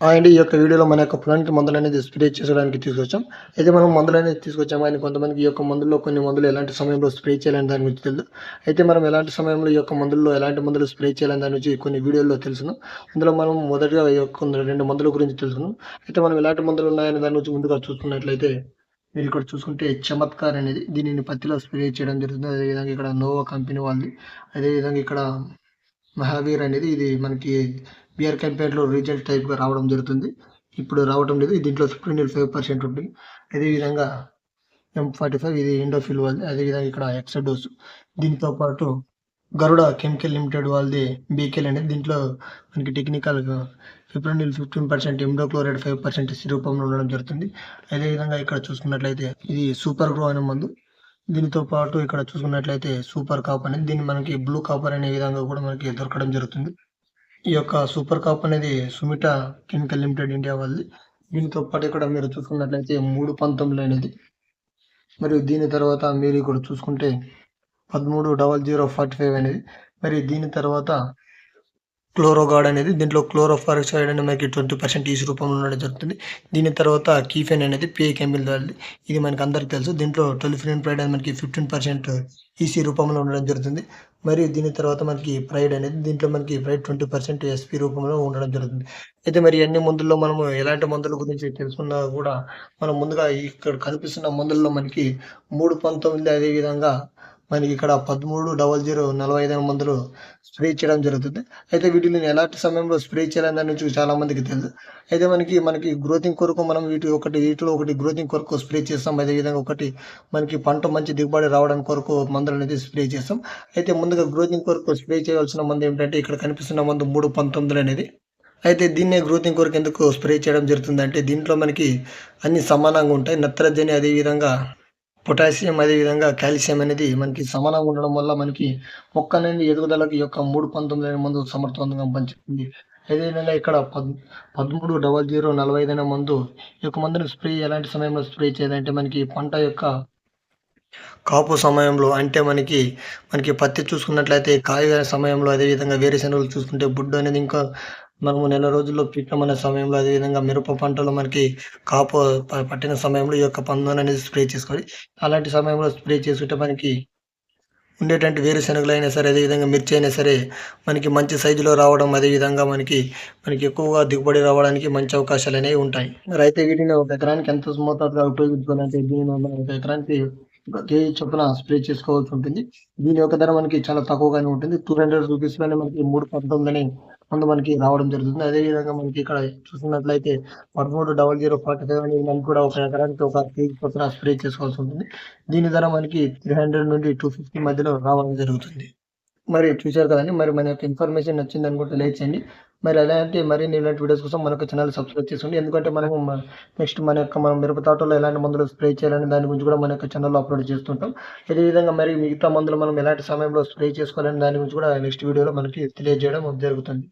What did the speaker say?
And ఈ యొక్క వీడియోలో మన యొక్క పొలానికి మందులు అనేది స్ప్రే చేసుకోవడానికి తీసుకొచ్చాం. అయితే మనం మందులు అనేది తీసుకొచ్చాం కానీ కొంతమందికి ఈ యొక్క మందుల్లో కొన్ని మందులు ఎలాంటి సమయంలో స్ప్రే చేయాలని దాని గురించి తెలుసు అయితే మనం ఎలాంటి సమయంలో ఈ యొక్క మందుల్లో ఎలాంటి మందులు స్ప్రే చేయాలని దాని గురించి కొన్ని వీడియోల్లో తెలుసుకున్నాం అందులో మనం మొదటిగా ఈ యొక్క కొన్ని రెండు మందుల గురించి తెలుసుకున్నాం అయితే మనం ఎలాంటి మందులు ఉన్నాయని దాని గురించి ముందుగా చూసుకున్నట్లయితే మీరు ఇక్కడ చూసుకుంటే చమత్కార్ అనేది దీనిని పత్తిలో స్ప్రే చేయడం జరుగుతుంది. అదేవిధంగా ఇక్కడ నోవా కంపెనీ వాళ్ళది. అదేవిధంగా ఇక్కడ మహావీర్ అనేది ఇది మనకి బిఆర్ క్యాంపెయిన్లో రిజల్ట్ టైప్గా రావడం జరుగుతుంది. ఇప్పుడు రావడం లేదు. దీంట్లో స్ప్రిండిల్ ఫైవ్ పర్సెంట్ ఉంటుంది. అదేవిధంగా ఎం ఫార్టీ ఫైవ్ ఇది ఇండోఫిల్ వాళ్ళది. అదేవిధంగా ఇక్కడ ఎక్సడోస్ దీంతో పాటు గరుడ కెమికల్ లిమిటెడ్ వాళ్ళది బీకెల్ అనేది దీంట్లో మనకి టెక్నికల్ ఫిబ్రనిల్ ఫిఫ్టీన్ పర్సెంట్ ఎండోక్లోరైడ్ ఫైవ్ పర్సెంట్ రూపంలో ఉండడం జరుగుతుంది. అదేవిధంగా ఇక్కడ చూసుకున్నట్లయితే ఇది సూపర్ గ్రో అనే మందు. దీనితో పాటు ఇక్కడ చూసుకున్నట్లయితే సూపర్ కాప్ అనేది దీన్ని మనకి బ్లూ కాపర్ అనే విధంగా కూడా మనకి దొరకడం జరుగుతుంది. ఈ యొక్క సూపర్ కాప్ అనేది సుమిటా కెమికల్ లిమిటెడ్ ఇండియా వాళ్ళది. దీనితో పాటు ఇక్కడ మీరు చూసుకున్నట్లయితే మూడు పంతొమ్మిది అనేది. మరియు దీని తర్వాత మీరు ఇక్కడ చూసుకుంటే పదమూడు డబల్ జీరో ఫార్టీ ఫైవ్ అనేది. మరి దీని తర్వాత క్లోరోగాడ్ అనేది దీంట్లో క్లోరోఫారిక్సైడ్ అనేది మనకి ట్వంటీ పర్సెంట్ ఈసీ రూపంలో ఉండడం జరుగుతుంది. దీని తర్వాత కీఫెన్ అనేది పిఏ కెమిల్ వాళ్ళది ఇది మనకి అందరికి తెలుసు. దీంట్లో టొలిఫిన్ ప్రైడ్ అనేది మనకి ఫిఫ్టీన్ పర్సెంట్ ఈసీ రూపంలో ఉండడం జరుగుతుంది. మరియు దీని తర్వాత మనకి ప్రైడ్ అనేది దీంట్లో మనకి ప్రైడ్ ట్వంటీ పర్సెంట్ ఎస్పీ రూపంలో ఉండడం జరుగుతుంది. అయితే మరి అన్ని మందుల్లో మనము ఎలాంటి మందుల గురించి తెలుసుకున్నా కూడా మనం ముందుగా ఇక్కడ కనిపిస్తున్న మందుల్లో మనకి మూడు పంతొమ్మిది అదేవిధంగా మనకి ఇక్కడ పదమూడు డబల్ జీరో నలభై ఐదు మందులు స్ప్రే చేయడం జరుగుతుంది. అయితే వీటిని ఎలాంటి సమయంలో స్ప్రే చేయాలని దాని నుంచి చాలా మందికి తెలుసు. అయితే మనకి మనకి గ్రోతింగ్ కొరకు మనం వీటి ఒకటి వీటిలో ఒకటి గ్రోతింగ్ కొరకు స్ప్రే చేస్తాం. అదేవిధంగా ఒకటి మనకి పంట మంచి దిగుబడి రావడానికి కొరకు మందులు అనేది స్ప్రే చేస్తాం. అయితే ముందుగా గ్రోతింగ్ కొరకు స్ప్రే చేయవలసిన మందు ఏమిటంటే ఇక్కడ కనిపిస్తున్న మందు మూడు పంతొమ్మిది అనేది. అయితే దీన్నే గ్రోతింగ్ కొరకు ఎందుకు స్ప్రే చేయడం జరుగుతుంది అంటే దీంట్లో మనకి అన్ని సమానంగా ఉంటాయి. నత్రజని అదేవిధంగా పొటాషియం అదేవిధంగా కాల్షియం అనేది మనకి సమానంగా ఉండడం వల్ల మనకి మొక్క అనేది ఎదుగుదలకి యొక్క మూడు పంతొమ్మిది మందు సమర్థవంతంగా పంచుతుంది అదేవిధంగా ఇక్కడ పద్ పదమూడు డబల్ జీరో నలభై ఐదు మందు ఈ యొక్క మందుని స్ప్రే ఎలాంటి సమయంలో స్ప్రే చేయాలంటే మనకి పంట యొక్క కాపు సమయంలో అంటే మనకి మనకి పత్తి చూసుకున్నట్లయితే కాయ సమయంలో అదేవిధంగా వేరుశనగలు చూసుకుంటే బుడ్డు అనేది ఇంకా మనము నెల రోజుల్లో పీకమనే సమయంలో అదేవిధంగా మిరప పంటలో మనకి కాపు పట్టిన సమయంలో ఈ యొక్క పందును అనేది స్ప్రే చేసుకోవాలి. అలాంటి సమయంలో స్ప్రే చేసుకుంటే మనకి ఉండేటువంటి వేరుశనగలు అయినా సరే అదేవిధంగా మిర్చి అయినా సరే మనకి మంచి సైజులో రావడం అదేవిధంగా మనకి మనకి ఎక్కువగా దిగుబడి రావడానికి మంచి అవకాశాలు అనేవి ఉంటాయి. రైతు వీటిని ఒక ఎకరానికి ఎంత మోతాదుగా ఉపయోగించుకోవాలంటే దీని మనం ఒక ఎకరానికి ఒక కేజీ చొప్పున స్ప్రే చేసుకోవాల్సి ఉంటుంది. దీని యొక్క ధర మనకి చాలా తక్కువగానే ఉంటుంది. టూ హండ్రెడ్ రూపీస్లోనే మనకి మూడు పంతొమ్మిది అని ముందు మనకి రావడం జరుగుతుంది. అదే విధంగా మనకి ఇక్కడ చూసుకున్నట్లయితే పదమూడు డబల్ జీరో ఫార్టీ సెవెన్ అనేది కూడా ఒక ఎకరానికి ఒక కేజీ చొప్పున స్ప్రే చేసుకోవాల్సి ఉంటుంది. దీని ధర మనకి త్రీ హండ్రెడ్ నుండి టూ ఫిఫ్టీ మధ్యలో రావడం జరుగుతుంది. మరి చూశారు కదండి. మరి మన యొక్క ఇన్ఫర్మేషన్ నచ్చింది అనుకుంటే లైక్ చేయండి మరి అలాంటి మరిన్ని ఇలాంటి వీడియోస్ కోసం మన యొక్క ఛానల్ సబ్స్క్రైబ్ చేసుకోండి. ఎందుకంటే మనము నెక్స్ట్ మన యొక్క మనం మిరప తోటలో ఎలాంటి మందులు స్ప్రే చేయాలని దాని గురించి కూడా మన యొక్క ఛానల్లో అప్లోడ్ చేస్తుంటాం. అదేవిధంగా మరి మిగతా మందులు మనం ఎలాంటి సమయంలో స్ప్రే చేసుకోవాలని దాని గురించి కూడా నెక్స్ట్ వీడియోలో మనకి తెలియజేయడం జరుగుతుంది.